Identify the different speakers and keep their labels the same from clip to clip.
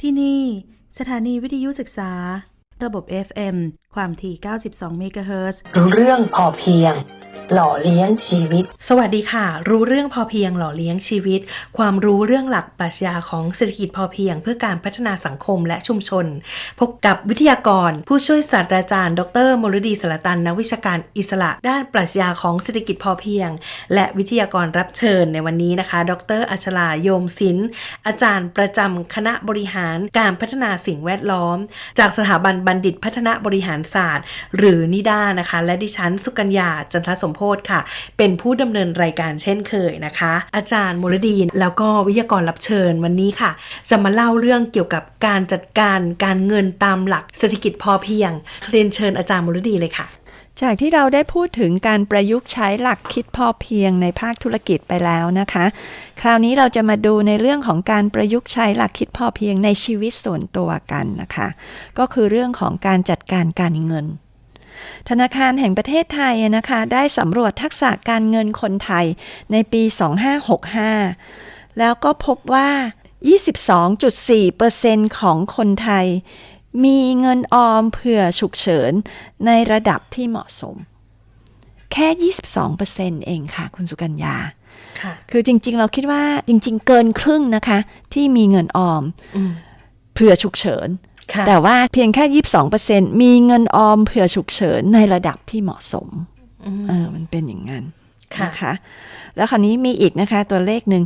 Speaker 1: ที่นี่ สถานีวิทยุศึกษา ระบบ FM ความถี่ 92 เมกะเฮิรตซ์
Speaker 2: รู้เรื่องพอเพียง หล่อเลี้ยงชีวิต
Speaker 1: สวัสดีค่ะ รู้เรื่องพอเพียงหล่อเลี้ยงชีวิต ความรู้เรื่องหลักปรัชญาของเศรษฐกิจพอเพียง เพื่อการพัฒนาสังคมและชุมชน พบกับวิทยากร ผู้ช่วยศาสตราจารย์ ดรมรดีสารตันนักวิชาการอิสระ ด้านปรัชญาของเศรษฐกิจพอเพียง และวิทยากรรับเชิญในวันนี้นะคะ ดรอัชราโยมศิลป์อาจารย์ประจำคณะบริหารการพัฒนาสิ่งแวดล้อม จากสถาบันบัณฑิตพัฒนาบริหารศาสตร์ หรือนิด้านะคะ และดิฉันสุกัญญาจันทสมโพธค่ะ เป็นผู้ดำเนินรายการเช่นเคยนะคะ อาจารย์มรดีแล้วก็วิทยากรรับเชิญวันนี้ค่ะ จะมาเล่าเรื่องเกี่ยวกับการจัดการการเงินตามหลักเศรษฐกิจพอเพียงเรียนเชิญอาจารย์มรดีเลยค่ะ
Speaker 3: จากที่เราได้พูดถึงการประยุกต์ใช้หลักคิดพอเพียงในภาคธุรกิจไปแล้วนะคะ คราวนี้เราจะมาดูในเรื่องของการประยุกต์ใช้หลักคิดพอเพียงในชีวิตส่วนตัวกันนะคะ ก็คือเรื่องของการจัดการการเงิน ธนาคารแห่งประเทศไทยนะคะ ได้สำรวจทักษะการเงินคนไทยในปี 2565 แล้วก็พบว่า 22.4%ของคนไทย มีเงินออมเผื่อฉุกเฉินในระดับที่เหมาะสม แค่ 22%เองค่ะ คุณสุกัญญา
Speaker 1: ค่ะ
Speaker 3: คือจริง ๆ เราคิดว่าจริง ๆ เกินครึ่งนะคะ ที่มีเงินออม
Speaker 1: อืม
Speaker 3: เผื่อฉุกเฉิน
Speaker 1: ค่ะ
Speaker 3: แต่ว่าเพียงแค่ 22%มีเงินออมเผื่อฉุกเฉินในระดับที่เหมาะสมเออมันเป็นอย่างนั้น
Speaker 1: ค่ะ
Speaker 3: นะคะแล้วคราวนี้มีอีกนะคะตัวเลขหนึ่ง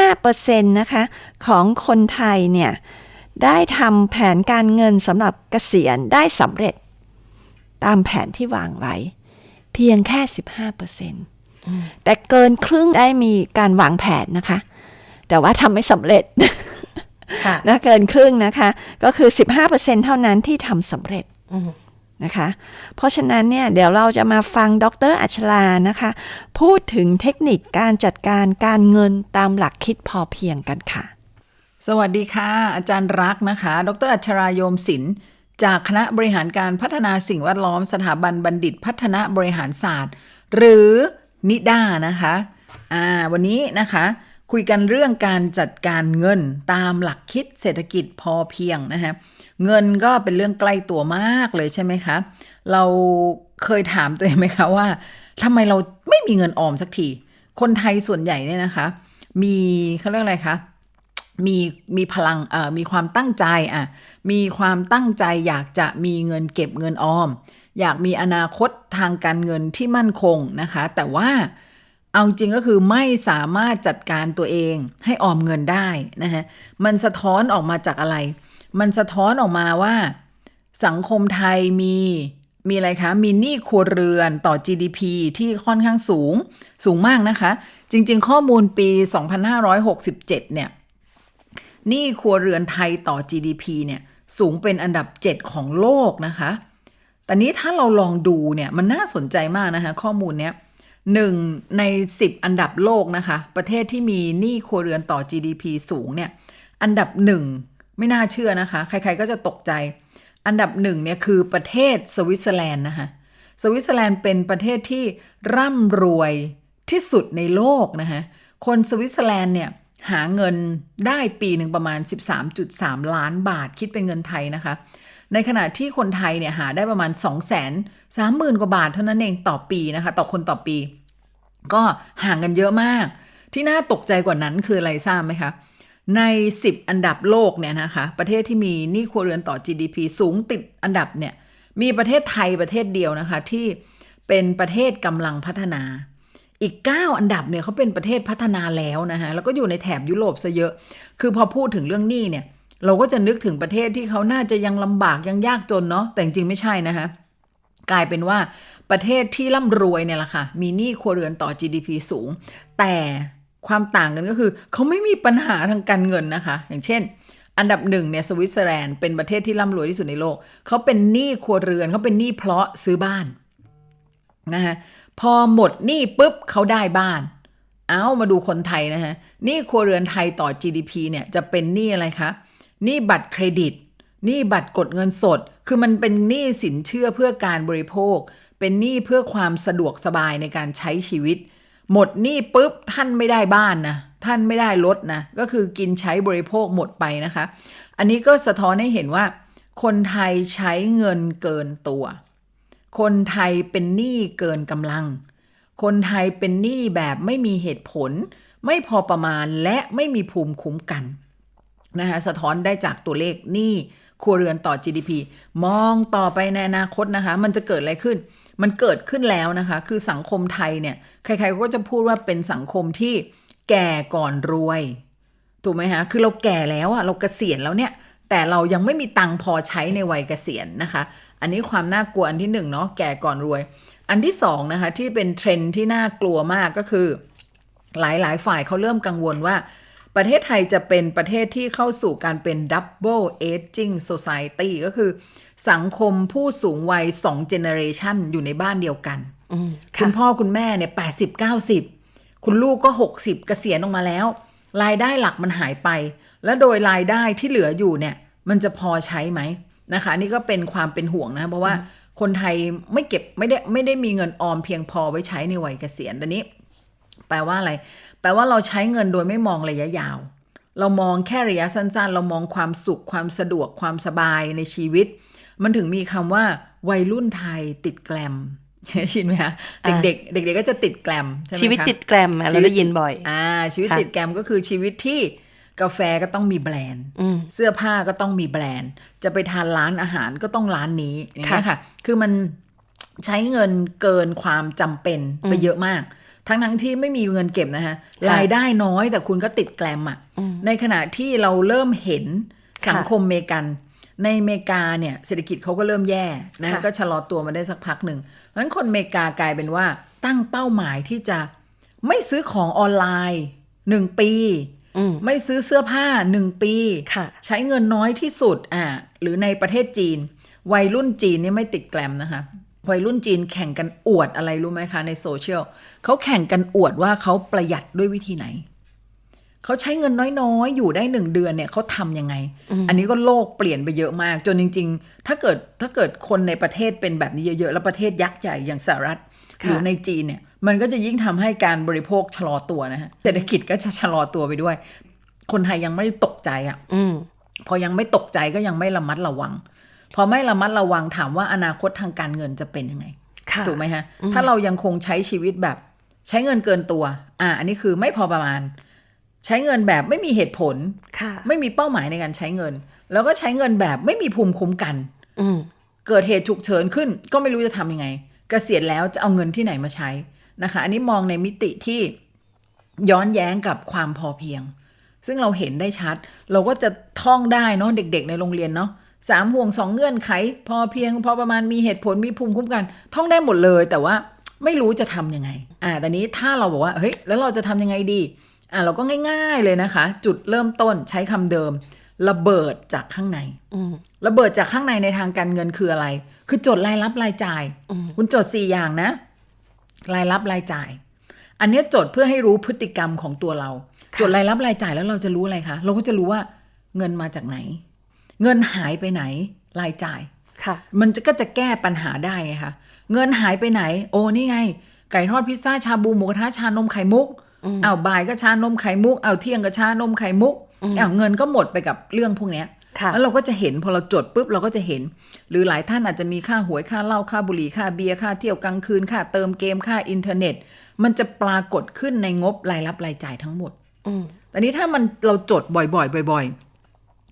Speaker 3: 15%นะคะของคนไทยเนี่ยได้ทำแผนการเงินสำหรับเกษียณได้สำเร็จ ตามแผนที่วางไว้ เพียงแค่ 15%แต่เกินครึ่งได้มีการวางแผนนะคะ แต่ว่าทำไม่สำเร็จ
Speaker 1: ค่ะ
Speaker 3: นะเกินครึ่งนะคะ ก็คือ 15%เท่านั้นที่ทำสำเร็จ
Speaker 1: อืม
Speaker 3: นะคะ เพราะฉะนั้นเนี่ยเดี๋ยวเราจะมาฟังดรอัชรานะคะ พูดถึงเทคนิคการจัดการการเงินตามหลักคิดพอเพียงกันค่ะ
Speaker 4: สวัสดีค่ะ อาจารย์รักนะคะ ดรอัชราโยมศิลป์จากคณะบริหารการพัฒนาสิ่งแวดล้อมสถาบันบัณฑิตพัฒนาบริหารศาสตร์ หรือนิด้านะคะอ่าวันนี้นะคะ คุยกันเรื่องการจัดการเงินตามหลักคิดเศรษฐกิจพอเพียงนะคะเงินก็เป็นเรื่องใกล้ตัวมากเลยใช่ไหมคะเราเคยถามตัวเองไหมคะว่าทำไมเราไม่มีเงินออมสักที คนไทยส่วนใหญ่เนี่ยนะคะ มีเขาเรียกอะไรคะมีมีพลังเอ่อมีความตั้งใจอะมีความตั้งใจอยากจะมีเงินเก็บเงินออม อยากมีอนาคตทางการเงินที่มั่นคงนะคะ แต่ว่า เอาจริงก็คือไม่สามารถจัดการตัวเองให้ออมเงินได้นะฮะมันสะท้อนออกมาจากอะไร มันสะท้อนออกมาว่า สังคมไทยมีมีอะไรคะ มีหนี้ครัวเรือนต่อ GDP ที่ค่อนข้างสูง สูงมากนะคะ จริงๆ ข้อมูลปี 2567 เนี่ย หนี้ครัวเรือนไทยต่อ GDP เนี่ย สูงเป็นอันดับ 7 ของโลกนะคะ แต่นี้ถ้าเราลองดูเนี่ย มันน่าสนใจมากนะคะ ข้อมูลเนี้ย หนึ่งใน 10 อันดับโลกนะคะ ประเทศที่มีหนี้ครัวเรือนต่อ GDP สูงเนี่ยอันดับหนึ่งไม่น่าเชื่อนะคะ ใครๆก็จะตกใจ อันดับหนึ่งเนี่ยคือประเทศสวิตเซอร์แลนด์นะคะสวิตเซอร์แลนด์เป็นประเทศที่ร่ำรวยที่สุดในโลกนะคะคนสวิตเซอร์แลนด์เนี่ยหาเงินได้ปีหนึ่งประมาณ 13.3 ล้านบาทคิดเป็นเงินไทยนะคะ ในขณะที่คนไทยเนี่ยหาได้ประมาณ2 3 0 0 0 0 กว่าบาทเท่านั้นเองต่อปีนะคะ ต่อคนต่อปี ก็ห่างกันเยอะมาก ที่น่าตกใจกว่านั้นคืออะไรทราบไหมคะใน 10 อันดับโลกเนี่ยนะคะ ประเทศที่มีหนี้ครัวเรือนต่อ GDP สูงติดอันดับเนี่ยมีประเทศไทยประเทศเดียวนะคะที่เป็นประเทศกำลังพัฒนา อีก 9 อันดับเนี่ยเขาเป็นประเทศพัฒนาแล้วนะคะแล้วก็อยู่ในแถบยุโรปซะเยอะ คือพอพูดถึงเรื่องหนี้เนี่ย เราก็จะนึกถึงประเทศที่เขาน่าจะยังลำบากยังยากจนเนาะแต่จริงไม่ใช่นะคะกลายเป็นว่าประเทศที่ร่ำรวยเนี่ยแหละค่ะ มีหนี้ครัวเรือนต่อ GDP สูง แต่ความต่างกันก็คือเขาไม่มีปัญหาทางการเงินนะคะ อย่างเช่น อันดับหนึ่งเนี่ยสวิตเซอร์แลนด์เป็นประเทศที่ร่ำรวยที่สุดในโลกเขาเป็นหนี้ครัวเรือนเขาเป็นหนี้เพราะซื้อบ้านนะคะพอหมดหนี้ปุ๊บเขาได้บ้าน เอามาดูคนไทยนะฮะหนี้ครัวเรือนไทยต่อ GDP เนี่ยจะเป็นหนี้อะไรคะ หนี้บัตรเครดิตหนี้บัตรกดเงินสด คือมันเป็นหนี้สินเชื่อเพื่อการบริโภค เป็นหนี้เพื่อความสะดวกสบายในการใช้ชีวิต หมดหนี้ปุ๊บท่านไม่ได้บ้านนะท่านไม่ได้รถนะก็คือกินใช้บริโภคหมดไปนะคะ อันนี้ก็สะท้อนให้เห็นว่า คนไทยใช้เงินเกินตัว คนไทยเป็นหนี้เกินกำลัง คนไทยเป็นหนี้แบบไม่มีเหตุผล ไม่พอประมาณและไม่มีภูมิคุ้มกัน นะคะสะท้อนได้จากตัวเลขหนี้ครัวเรือนต่อ GDP มองต่อไปในอนาคตนะคะ มันจะเกิดอะไรขึ้น มันเกิดขึ้นแล้วนะคะ คือสังคมไทยเนี่ย ใครๆก็จะพูดว่าเป็นสังคมที่แก่ก่อนรวย ถูกไหมฮะ คือเราแก่แล้วอะเราเกษียณแล้วเนี่ย แต่เรายังไม่มีตังพอใช้ในวัยเกษียณนะคะ อันนี้ความน่ากลัวอันที่หนึ่งเนาะ แก่ก่อนรวย อันที่สองนะคะที่เป็นเทรนด์ที่น่ากลัวมากก็คือ หลายๆ ฝ่ายเขาเริ่มกังวลว่า ประเทศไทยจะเป็นประเทศที่เข้าสู่การเป็น double aging society ก็คือ สังคมผู้สูงวัย2 generation อยู่ในบ้านเดียวกัน
Speaker 1: อืม
Speaker 4: คุ
Speaker 1: ค่ะ
Speaker 4: ณพ่อคุณแม่เนี่ยแปดสิบเก้าสิบคุณลูกก็หกสิบเกษียณออกมาแล้ว รายได้หลักมันหายไป แล้วโดยรายได้ที่เหลืออยู่เนี่ย มันจะพอใช้ไหมนะคะ นี่ก็เป็นความเป็นห่วงนะเพราะว่าคนไทยไม่เก็บไม่ได้ไม่ได้มีเงินออมเพียงพอไว้ใช้ในวัยเกษียณแต่นี้ แปลว่าอะไร แปลว่าเราใช้เงินโดยไม่มองระยะยาว เรามองแค่ระยะสั้นๆ เรามองความสุขความสะดวกความสบายในชีวิต มันถึงมีคำว่า วัยรุ่นไทยติดแกลมชินไหมคะ
Speaker 1: อ่า
Speaker 4: เด็กๆเด็กๆก็จะติดแกลมใช่ไหมคะ
Speaker 1: ชีวิตติดแกรมอะเราได้ยินบ่อย
Speaker 4: อ่า ชีวิต
Speaker 1: ค่ะ
Speaker 4: ติดแกรมก็คือชีวิตที่กาแฟก็ต้องมีแบรนด์
Speaker 1: อืม
Speaker 4: เสื้อผ้าก็ต้องมีแบรนด์ จะไปทานร้านอาหารก็ต้องร้านนี้อย่างเงี้ย
Speaker 1: ค่ะ
Speaker 4: ค่ะคือมันใช้เงินเกินความจำเป็นไปเยอะมาก ทั้งทั้งๆที่ไม่มีเงินเก็บนะฮะรายได้น้อยแต่คุณก็ติดแกลมอะในขณะที่เราเริ่มเห็นสังคมอเมริกัน ในอเมริกาเนี่ยเศรษฐกิจเขาก็เริ่มแย่นะ
Speaker 1: ค่ะ
Speaker 4: ก็ชะลอตัวมาได้สักพักหนึ่งเพราะฉะนั้นคนอเมริกากลายเป็นว่าตั้งเป้าหมายที่จะไม่ซื้อของออนไลน์หนึ่งปี
Speaker 1: อืม
Speaker 4: ไม่ซื้อเสื้อผ้าหนึ่งปี
Speaker 1: ค่ะ
Speaker 4: ใช้เงินน้อยที่สุดอ่าหรือในประเทศจีน วัยรุ่นจีนเนี่ยไม่ติดแกลมนะคะ วัยรุ่นจีนแข่งกันอวดอะไรรู้ไหมคะในโซเชียลเขาแข่งกันอวดว่าเขาประหยัดด้วยวิธีไหน เขาใช้เงินน้อยๆ อยู่ได้หนึ่งเดือนเนี่ยเขาทำยังไง อันนี้ก็โลกเปลี่ยนไปเยอะมาก จนจริง ๆ ถ้าเกิดถ้าเกิดคนในประเทศเป็นแบบนี้เยอะๆ แล้วประเทศยักษ์ใหญ่อย่างสหรัฐ
Speaker 1: ค่ะ
Speaker 4: หรือในจีนเนี่ย มันก็จะยิ่งทำให้การบริโภคชะลอตัวนะฮะเศรษฐกิจก็จะชะลอตัวไปด้วย คนไทยยังไม่ได้ตกใจอะ
Speaker 1: อืม
Speaker 4: พอยังไม่ตกใจก็ยังไม่ระมัดระวัง พอไม่ระมัดระวังถามว่าอนาคตทางการเงินจะเป็นยังไง
Speaker 1: ค่ะ
Speaker 4: ถูกไหมฮะ ถ้าเรายังคงใช้ชีวิตแบบ ใช้เงินเกินตัว อ่าอันนี้คือไม่พอประมาณ ใช้เงินแบบไม่มีเหตุผล
Speaker 1: ค่ะ
Speaker 4: ไม่มีเป้าหมายในการใช้เงิน แล้วก็ใช้เงินแบบไม่มีภูมิคุ้มกัน
Speaker 1: อืม
Speaker 4: เกิดเหตุฉุกเฉินขึ้น ก็ไม่รู้จะทำยังไงเกษียณแล้วจะเอาเงินที่ไหนมาใช้นะคะ อันนี้มองในมิติที่ย้อนแย้งกับความพอเพียง ซึ่งเราเห็นได้ชัด เราก็จะท่องได้เนาะเด็ก ๆ ในโรงเรียนเนาะ สามห่วงสองเงื่อนไข พอเพียงพอประมาณมีเหตุผลมีภูมิคุ้มกัน ท่องได้หมดเลย แต่ว่าไม่รู้จะทำยังไง อ่าแต่นี้ถ้าเราบอกว่าเฮ้ยแล้วเราจะทำยังไงดี อ่าเราก็ง่าย ๆเลยนะคะ จุดเริ่มต้นใช้คำเดิม ระเบิดจากข้างใน
Speaker 1: อืม
Speaker 4: ระเบิดจากข้างในในทางการเงินคืออะไร คือจดรายรับรายจ่าย
Speaker 1: อืม
Speaker 4: คุณจดสี่อย่างนะ รายรับรายจ่าย อันเนี้ยจดเพื่อให้รู้พฤติกรรมของตัวเรา จดรายรับรายจ่ายแล้วเราจะรู้อะไรคะเราก็จะรู้ว่าเงินมาจากไหน เงินหายไปไหนรายจ่าย
Speaker 1: ค่ะ
Speaker 4: มันจะก็จะแก้ปัญหาได้ไงคะเงินหายไปไหน โอ้นี่ไง ไก่ทอดพิซซ่าชาบูหมูกระทะชานมไข่มุก
Speaker 1: อืม
Speaker 4: เอาวบ่ายก็ชานมไข่มุกเอาวเที่ยงก็ชานมไข่มุก
Speaker 1: อืม
Speaker 4: เอาวเงินก็หมดไปกับเรื่องพวกเนี้ย
Speaker 1: ค่ะ
Speaker 4: แล้วเราก็จะเห็นพอเราจดปุ๊บเราก็จะเห็น หรือหลายท่านอาจจะมีค่าหวยค่าเหล้าค่าบุหรี่ค่าเบียร์ค่าเที่ยวกลางคืนค่าเติมเกมค่าอินเทอร์เน็ต มันจะปรากฏขึ้นในงบรายรับรายจ่ายทั้งหมด
Speaker 1: อืม
Speaker 4: แต่นี้ถ้ามันเราจดบ่อยๆบ่อยๆ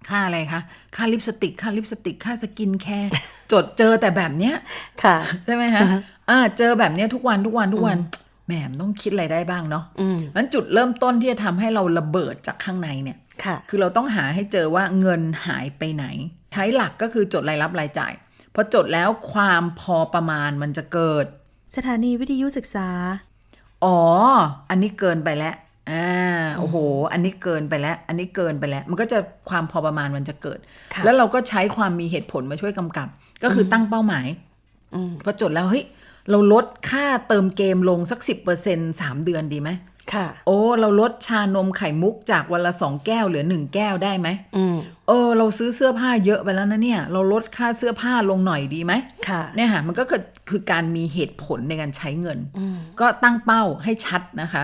Speaker 4: ค่าอะไรคะค่าลิปสติก ค่าลิปสติก ค่าสกินแคร์จดเจอแต่แบบเนี้ย
Speaker 1: ค่ะ
Speaker 4: ใช่ไหมคะอ่าเจอแบบเนี้ยทุกวันทุกวันทุกวันแหมมันต้องคิดอะไรได้บ้างเนาะ
Speaker 1: อืม
Speaker 4: นั้นจุดเริ่มต้นที่จะทำให้เราระเบิดจากข้างในเนี่ย
Speaker 1: ค่ะ
Speaker 4: คือเราต้องหาให้เจอว่าเงินหายไปไหน ใช้หลักก็คือจดรายรับรายจ่ายพอจดแล้วความพอประมาณมันจะเกิด
Speaker 1: สถานีวิทยุศึกษา
Speaker 4: อ๋อ อันนี้เกินไปแล้ว อ่าโอ้โห อันนี้เกินไปแล้ว อันนี้เกินไปแล้ว มันก็จะความพอประมาณมันจะเกิด
Speaker 1: ค่ะ
Speaker 4: แล้วเราก็ใช้ความมีเหตุผลมาช่วยกำกับ ก็คือตั้งเป้าหมาย
Speaker 1: อืม
Speaker 4: พอจดแล้วเฮ้ยเราลดค่าเติมเกมลงสักสิบเปอร์เซ็นสามเดือนดีไหม
Speaker 1: ค่ะ
Speaker 4: โอ้เราลดชานมไข่มุกจากวันละสองแก้วเหลือหนึ่งแก้วได้ไหม
Speaker 1: อืม
Speaker 4: เออ เราซื้อเสื้อผ้าเยอะไปแล้วนะเนี่ย เราลดค่าเสื้อผ้าลงหน่อยดีไหม
Speaker 1: ค่ะ
Speaker 4: เนี่ยค่ะมันก็คือคือการมีเหตุผลในการใช้เงิน
Speaker 1: อืม
Speaker 4: ก็ตั้งเป้าให้ชัดนะคะ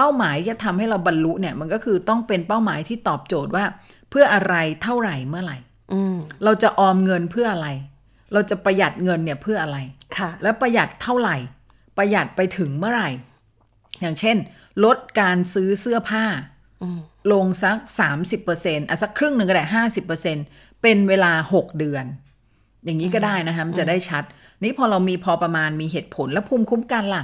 Speaker 4: เป้าหมายที่จะทำให้เราบรรลุเนี่ยมันก็คือต้องเป็นเป้าหมายที่ตอบโจทย์ว่า เพื่ออะไรเท่าไหร่เมื่อไหร่
Speaker 1: อืม
Speaker 4: เราจะออมเงินเพื่ออะไร เราจะประหยัดเงินเนี่ยเพื่ออะไร
Speaker 1: ค่ะ
Speaker 4: แล้วประหยัดเท่าไหร่ ประหยัดไปถึงเมื่อไหร่ อย่างเช่น ลดการซื้อเสื้อผ้า
Speaker 1: อืม
Speaker 4: ลงสัก30%อะสักครึ่งหนึ่งก็ได้50%เป็นเวลา6เดือน อย่างนี้ก็ได้นะคะมันจะได้ชัด นี่พอเรามีพอประมาณมีเหตุผลและภูมิคุ้มกันล่ะ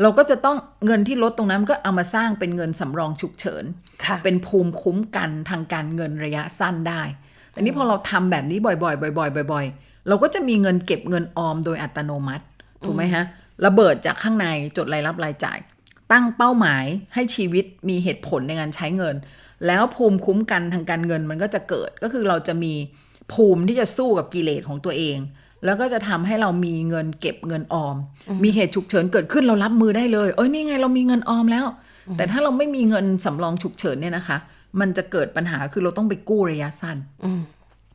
Speaker 4: เราก็จะต้องเงินที่ลดตรงนั้นก็เอามาสร้างเป็นเงินสำรองฉุกเฉิน
Speaker 1: ค่ะ
Speaker 4: เป็นภูมิคุ้มกันทางการเงินระยะสั้นได้แต่นี้พอเราทำแบบนี้บ่อยๆบ่อยๆบ่อย ๆ เราก็จะมีเงินเก็บเงินออมโดยอัตโนมัติถูกไหมฮะระเบิดจากข้างในจดรายรับรายจ่าย ตั้งเป้าหมายให้ชีวิตมีเหตุผลในการใช้เงิน แล้วภูมิคุ้มกันทางการเงินมันก็จะเกิดก็คือเราจะมีภูมิที่จะสู้กับกิเลสของตัวเอง แล้วก็จะทำให้เรามีเงินเก็บเงินออม มีเหตุฉุกเฉินเกิดขึ้นเรารับมือได้เลย เอ้ยนี่ไงเรามีเงินออมแล้ว แต่ถ้าเราไม่มีเงินสำรองฉุกเฉินเนี่ยนะคะ มันจะเกิดปัญหาคือเราต้องไปกู้ระยะสั้น
Speaker 1: อืม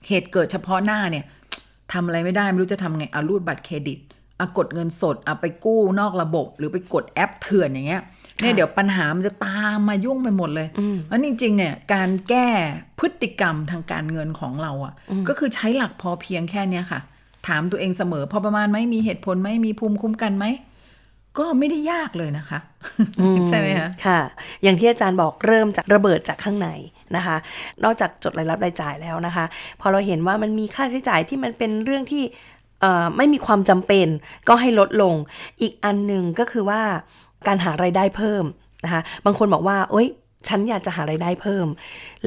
Speaker 4: เหตุเกิดเฉพาะหน้าเนี่ยทำอะไรไม่ได้ไม่รู้จะทำไงเอารูดบัตรเครดิตเอากดเงินสดเอาไปกู้นอกระบบ หรือไปกดแอปเถื่อนอย่างเงี้ยเนี่ยเดี๋ยวปัญหามันจะตามมายุ่งไปหมดเลย
Speaker 1: อืม
Speaker 4: แล้วจริงๆเนี่ยการแก้พฤติกรรมทางการเงินของเราอะ่ะ ก็คือใช้หลักพอเพียงแค่เนี้ยค่ะ ถามตัวเองเสมอ พอประมาณไหมมีเหตุผลไหมมีภูมิคุ้มกันไหมก็ไม่ได้ยากเลยนะคะ ใช่ไหมคะ
Speaker 1: ค่ะ อย่างที่อาจารย์บอกเริ่มจากระเบิดจากข้างในนะคะ นอกจากจดรายรับรายจ่ายแล้วนะคะ พอเราเห็นว่ามันมีค่าใช้จ่ายที่มันเป็นเรื่องที่เอ่อไม่มีความจำเป็นก็ให้ลดลง อีกอันหนึ่งก็คือว่าการหารายได้เพิ่มนะคะ บางคนบอกว่า เอ้ย ฉันอยากจะหารายได้เพิ่ม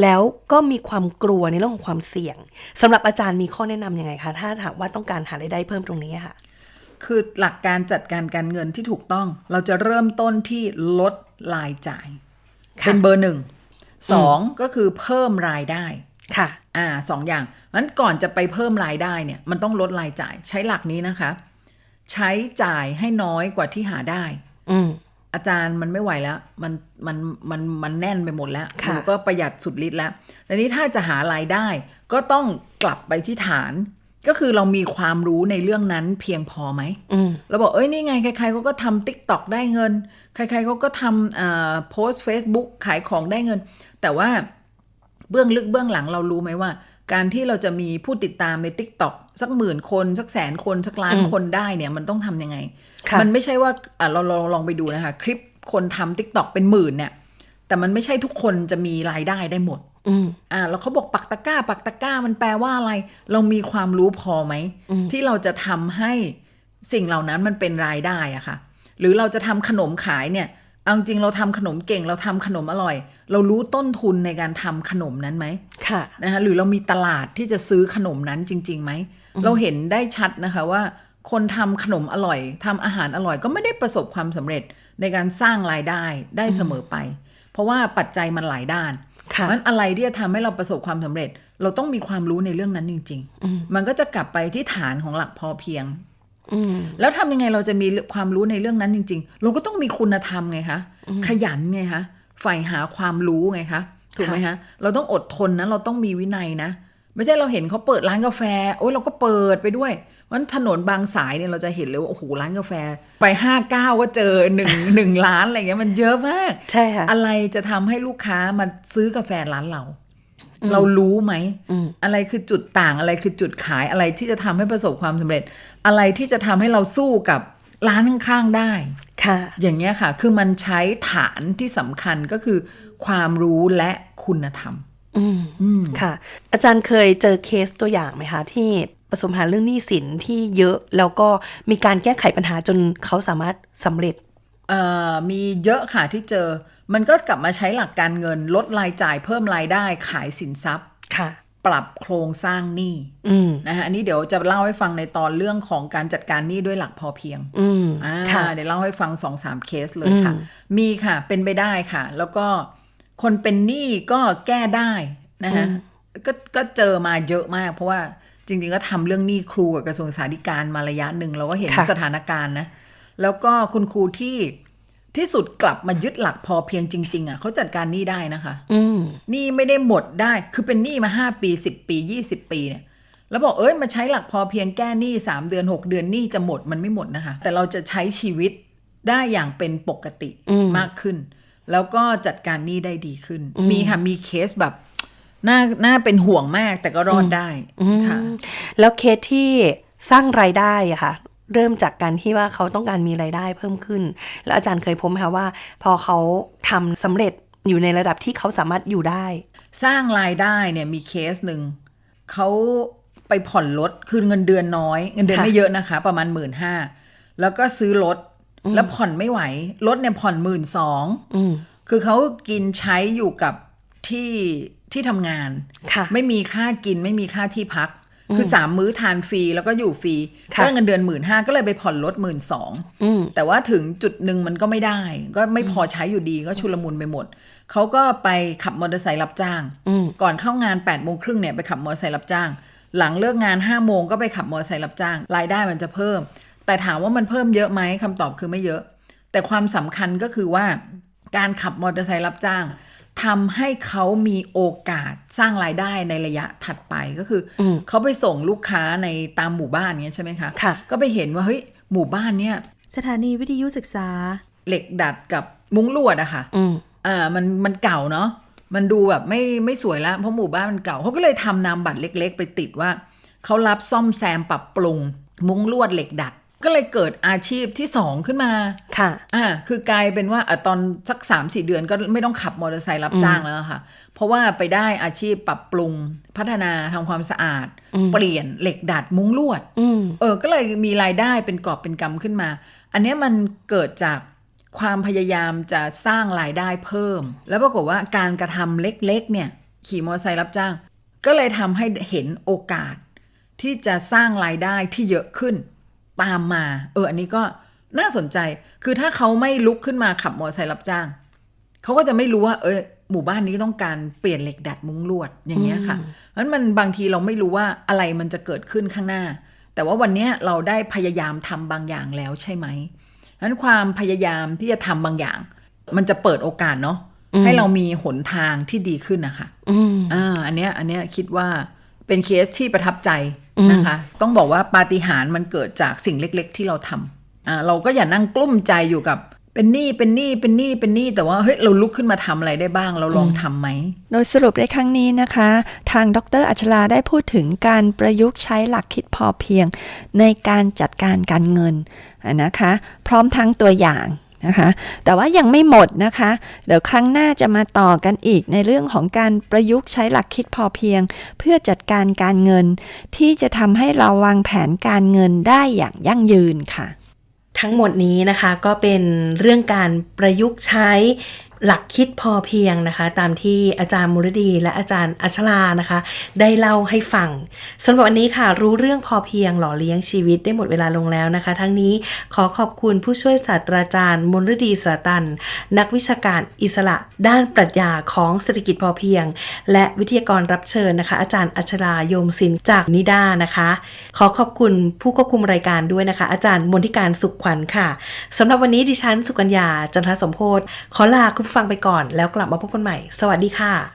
Speaker 1: แล้วก็มีความกลัวในเรื่องของความเสี่ยงสำหรับอาจารย์มีข้อแนะนำยังไงคะถ้าถามว่าต้องการหารายได้เพิ่มตรงนี้ค่ะ
Speaker 4: คือหลักการจัดการการเงินที่ถูกต้อง เราจะเริ่มต้นที่ลดรายจ่าย
Speaker 1: ค่ะ
Speaker 4: เป็นเบอร์หนึ่งสองก็คือเพิ่มรายได้
Speaker 1: ค่ะ
Speaker 4: อ่าสองอย่างงั้นก่อนจะไปเพิ่มรายได้เนี่ย มันต้องลดรายจ่าย ใช้หลักนี้นะคะ ใช้จ่ายให้น้อยกว่าที่หาได้
Speaker 1: อืม
Speaker 4: อาจารย์มันไม่ไหวแล้ว มันมันมันมันแน่นไปหมดแล้ว
Speaker 1: ค่ะ
Speaker 4: หนูก็ประหยัดสุดฤทธิ์แล้วแต่นี้ถ้าจะหารายได้ ก็ต้องกลับไปที่ฐาน ก็คือเรามีความรู้ในเรื่องนั้นเพียงพอไหม
Speaker 1: อืม
Speaker 4: เราบอกเอ้ยนี่ไงใครๆเขาก็ทำติ๊กต็อกได้เงิน ใครๆเขาก็ทำโพสต์เฟซบุ๊กขายของได้เงิน แต่ว่าเบื้องลึกเบื้องหลังเรารู้ไหมว่า การที่เราจะมีผู้ติดตามในติ๊กต็อกสักหมื่นคน สักแสนคนสักล้าน
Speaker 1: อืม
Speaker 4: คนได้เนี่ยมันต้องทำยังไง
Speaker 1: ค่ะ
Speaker 4: มันไม่ใช่ว่าอะเราเราลองไปดูนะคะ คลิปคนทำติ๊กต็อกเป็นหมื่นเนี่ยแต่มันไม่ใช่ทุกคนจะมีรายได้ได้หมด
Speaker 1: อืม
Speaker 4: อ่าแล้วเขาบอกปักตะกร้า ปักตะกร้ามันแปลว่าอะไร เรามีความรู้พอไหม
Speaker 1: อืม
Speaker 4: ที่เราจะทำให้สิ่งเหล่านั้นมันเป็นรายได้อะค่ะ หรือเราจะทำขนมขายเนี่ย เอาจริงเราทำขนมเก่งเราทำขนมอร่อย เรารู้ต้นทุนในการทำขนมนั้นไหม
Speaker 1: ค่ะ
Speaker 4: นะคะหรือเรามีตลาดที่จะซื้อขนมนั้นจริงๆไหมเราเห็นได้ชัดนะคะว่า คนทำขนมอร่อยทำอาหารอร่อยก็ไม่ได้ประสบความสำเร็จในการสร้างรายได้ได้เสมอไป เพราะว่าปัจจัยมันหลายด้าน
Speaker 1: ค่ะ
Speaker 4: มันอะไรที่จะทำให้เราประสบความสำเร็จ เราต้องมีความรู้ในเรื่องนั้นจริง
Speaker 1: อืม
Speaker 4: ๆมันก็จะกลับไปที่ฐานของหลักพอเพียง
Speaker 1: อืม
Speaker 4: แล้วทำยังไงเราจะมีความรู้ในเรื่องนั้นจริง ๆ เราก็ต้องมีคุณธรรมไงคะขยันไงคะใฝ่หาความรู้ไงคะถูกไหมคะเราต้องอดทนนะเราต้องมีวินัยนะไม่ใช่เราเห็นเขาเปิดร้านกาแฟ โอ้ยเราก็เปิดไปด้วยวันถนนบางสายเนี่ยเราจะเห็นเลยว่าโอ้โหร้านกาแฟ ไปห้าเก้าก็เจอหนึ่งหนึ่งร้านอะไรเงี้ยมันเยอะมาก
Speaker 1: ใช่ค่ะ
Speaker 4: อะไรจะทำให้ลูกค้ามาซื้อกาแฟร้านเรา เรารู้ไหม
Speaker 1: อืม
Speaker 4: อะไรคือจุดต่างอะไรคือจุดขายอะไรที่จะทำให้ประสบความสำเร็จ อะไรที่จะทำให้เราสู้กับร้านข้างๆได้
Speaker 1: ค่ะ
Speaker 4: อย่างเงี้ยค่ะ คือมันใช้ฐานที่สำคัญก็คือ ความรู้และคุณธรรม
Speaker 1: อืม
Speaker 4: อืม
Speaker 1: ค่ะ อาจารย์เคยเจอเคสตัวอย่างไหมคะที่ประสบปัญหาเรื่องหนี้สินที่เยอะแล้วก็มีการแก้ไขปัญหาจนเขาสามารถสำเร็จ
Speaker 4: เอ่อมีเยอะค่ะที่เจอ มันก็กลับมาใช้หลักการเงินลดรายจ่ายเพิ่มรายได้ขายสินทรัพย์
Speaker 1: ค่ะ
Speaker 4: ปรับโครงสร้างหนี้
Speaker 1: อืม
Speaker 4: นะคะอันนี้เดี๋ยวจะเล่าให้ฟังในตอนเรื่องของการจัดการหนี้ด้วยหลักพอเพียง
Speaker 1: อืม
Speaker 4: อ่า
Speaker 1: ค่ะ
Speaker 4: เดี๋ยวเล่าให้ฟังสองสามเคสเลยค่ะ
Speaker 1: อืม
Speaker 4: มีค่ะเป็นไปได้ค่ะ แล้วก็คนเป็นหนี้ก็แก้ได้นะคะก็ก็เจอมาเยอะมาก เพราะว่าจริงๆก็ทำเรื่องหนี้ครูกับกระทรวงสาธารณการมาระยะหนึ่งเราก็เห็น
Speaker 1: ค่ะ
Speaker 4: สถานการณ์นะ แล้วก็คุณครูที่ ที่สุดกลับมายึดหลักพอเพียงจริง ๆอะเขาจัดการหนี้ได้นะคะ
Speaker 1: อืม
Speaker 4: หนี้ไม่ได้หมดได้คือเป็นหนี้มาห้าปีสิบปียี่สิบปีเนี่ยแล้วบอกเอ้ยมาใช้หลักพอเพียงแก้หนี้สามเดือนหกเดือนหนี้จะหมดมันไม่หมดนะคะ แต่เราจะใช้ชีวิตได้อย่างเป็นปกติ
Speaker 1: อืม
Speaker 4: มากขึ้น แล้วก็จัดการหนี้ได้ดีขึ้น
Speaker 1: อืม
Speaker 4: มีค่ะมีเคสแบบน่าน่าเป็นห่วงมากแต่ก็รอดได้
Speaker 1: อืม
Speaker 4: ค่ะ
Speaker 1: แล้วเคสที่สร้างรายได้อะค่ะ เริ่มจากการที่ว่าเขาต้องการมีรายได้เพิ่มขึ้น แล้วอาจารย์เคยพบไหมคะว่า พอเขาทำสำเร็จอยู่ในระดับที่เขาสามารถอยู่ได้
Speaker 4: สร้างรายได้เนี่ยมีเคสหนึ่งเขาไปผ่อนรถคือเงินเดือนน้อย เงินเดือน
Speaker 1: ค่ะ
Speaker 4: ไม่เยอะนะคะ ประมาณหมื่นห้าแล้วก็ซื้อรถแล้วผ่อนไม่ไหวรถเนี่ยผ่อนหมื่นสอง
Speaker 1: อืม
Speaker 4: คือเขากินใช้อยู่กับที่ที่ทำงาน
Speaker 1: ค่ะ
Speaker 4: ไม่มีค่ากินไม่มีค่าที่พัก คือสามมื้อทานฟรีแล้วก็อยู่ฟรี
Speaker 1: ค่ะ
Speaker 4: ก็เงินเดือนหมื่นห้าก็เลยไปผ่อนรถหมื่นสอง
Speaker 1: อืม
Speaker 4: แต่ว่าถึงจุดหนึ่งมันก็ไม่ได้ ก็ไม่พอใช้อยู่ดีก็ชุลมุนไปหมด เขาก็ไปขับมอเตอร์ไซค์รับจ้าง
Speaker 1: อืม
Speaker 4: ก่อนเข้างาน8ปดโมงครึ่งเนี่ยไปขับมอเตอร์ไซค์รับจ้าง หลังเลิกงาน5้าโมงก็ไปขับมอเตอร์ไซค์รับจ้าง รายได้มันจะเพิ่ม แต่ถามว่ามันเพิ่มเยอะไหมคำตอบคือไม่เยอะ แต่ความสำคัญก็คือว่าการขับมอเตอร์ไซค์รับจ้าง ทำให้เขามีโอกาสสร้างรายได้ในระยะถัดไปก็คืออ
Speaker 1: ม
Speaker 4: เขาไปส่งลูกค้าในตามหมู่บ้านเนี้ยใช่ไหมคะ
Speaker 1: ค่ะ
Speaker 4: ก็ไปเห็นว่าเฮ้ยหมู่บ้านเนี้ย
Speaker 1: สถานีวิทยุศึกษา
Speaker 4: เหล็กดัดกับมุ้งลวดอะค่ะ
Speaker 1: อืม
Speaker 4: อ่ามันมันเก่าเนาะมันดูแบบไม่ไม่สวยแล้วเพราะหมู่บ้านมันเก่าเขาก็เลยทำนามบัตรเล็ก ๆ ไปติดว่าเขารับซ่อมแซมปรับปรุง มุ้งลวดเหล็กดัด ก็เลยเกิดอาชีพที่สองขึ้นมา
Speaker 1: ค่ะ
Speaker 4: อ่าคือกลายเป็นว่าอะตอนสักสามสี่เดือนก็ไม่ต้องขับมอเตอร์ไซค์รับจ้างแล้วอะค่ะ เพราะว่าไปได้อาชีพปรับปรุงพัฒนาทำความสะอาด
Speaker 1: อืม
Speaker 4: เปลี่ยนเหล็กดัดมุ้งลวด
Speaker 1: อืม
Speaker 4: เออ ก็เลยมีรายได้เป็นกอบเป็นกำขึ้นมา อันเนี้ยมันเกิดจากความพยายามจะสร้างรายได้เพิ่ม แล้วปรากฏว่าการกระทำเล็กๆ เนี่ย ขี่มอเตอร์ไซค์รับจ้าง ก็เลยทำให้เห็นโอกาสที่จะสร้างรายได้ที่เยอะขึ้น ตามมา เออ อันนี้ก็น่าสนใจ คือถ้าเขาไม่ลุกขึ้นมาขับมอเตอร์ไซค์รับจ้าง เขาก็จะไม่รู้ว่า เออหมู่บ้านนี้ต้องการเปลี่ยนเหล็กดัดมุ้งลวดอย่างเงี้ยค่ะ เพราะฉะนั้นมันบางทีเราไม่รู้ว่าอะไรมันจะเกิดขึ้นข้างหน้า แต่ว่าวันเนี้ยเราได้พยายามทำบางอย่างแล้วใช่ไหมเพราะฉะนั้นความพยายามที่จะทำบางอย่าง มันจะเปิดโอกาสเนาะ
Speaker 1: อืม
Speaker 4: ให้เรามีหนทางที่ดีขึ้นนะคะ
Speaker 1: อืม
Speaker 4: อ่าอันเนี้ยอันเนี้ยคิดว่าเป็นเคสที่ประทับใจ
Speaker 1: อืม
Speaker 4: นะคะ ต้องบอกว่าปาฏิหาริย์มันเกิดจากสิ่งเล็ก ๆ ที่เราทำอ่าเราก็อย่านั่งกลุ้มใจอยู่กับเป็นหนี้เป็นหนี้เป็นหนี้เป็นหนี้แต่ว่าเฮ้ยเราลุกขึ้นมาทำอะไรได้บ้างเราลองทำไหม
Speaker 3: โดยสรุปในครั้งนี้นะคะ ทางดรอัชราได้พูดถึงการประยุกต์ใช้หลักคิดพอเพียง ในการจัดการการเงินอะนะคะ พร้อมทั้งตัวอย่าง นะคะ แต่ว่ายังไม่หมดนะคะ เดี๋ยวครั้งหน้าจะมาต่อกันอีกในเรื่องของการประยุกต์ใช้หลักคิดพอเพียง เพื่อจัดการการเงิน ที่จะทำให้เราวางแผนการเงินได้อย่างยั่งยืนค่ะ
Speaker 1: ทั้งหมดนี้นะคะก็เป็นเรื่องการประยุกต์ใช้ หลักคิดพอเพียงนะคะ ตามที่อาจารย์มุรดีและอาจารย์อัชรานะคะ ได้เล่าให้ฟังสำหรับวันนี้ค่ะ รู้เรื่องพอเพียงหล่อเลี้ยงชีวิตได้หมดเวลาลงแล้วนะคะ ทั้งนี้ขอขอบคุณผู้ช่วยศาสตราจารย์มุรดีสระตัน นักวิชาการอิสระ ด้านปรัชญาของเศรษฐกิจพอเพียง และวิทยากรรับเชิญนะคะ อาจารย์อัชราโยมศิลป์จากนิด้านะคะ ขอขอบคุณผู้ควบคุมรายการด้วยนะคะ อาจารย์มนทิการสุขขวัญค่ะสำหรับวันนี้ดิฉันสุกัญญาจันทสมโพธขอลาคุณผู้ฟังไปก่อนแล้วกลับมาพบกันใหม่ สวัสดีค่ะ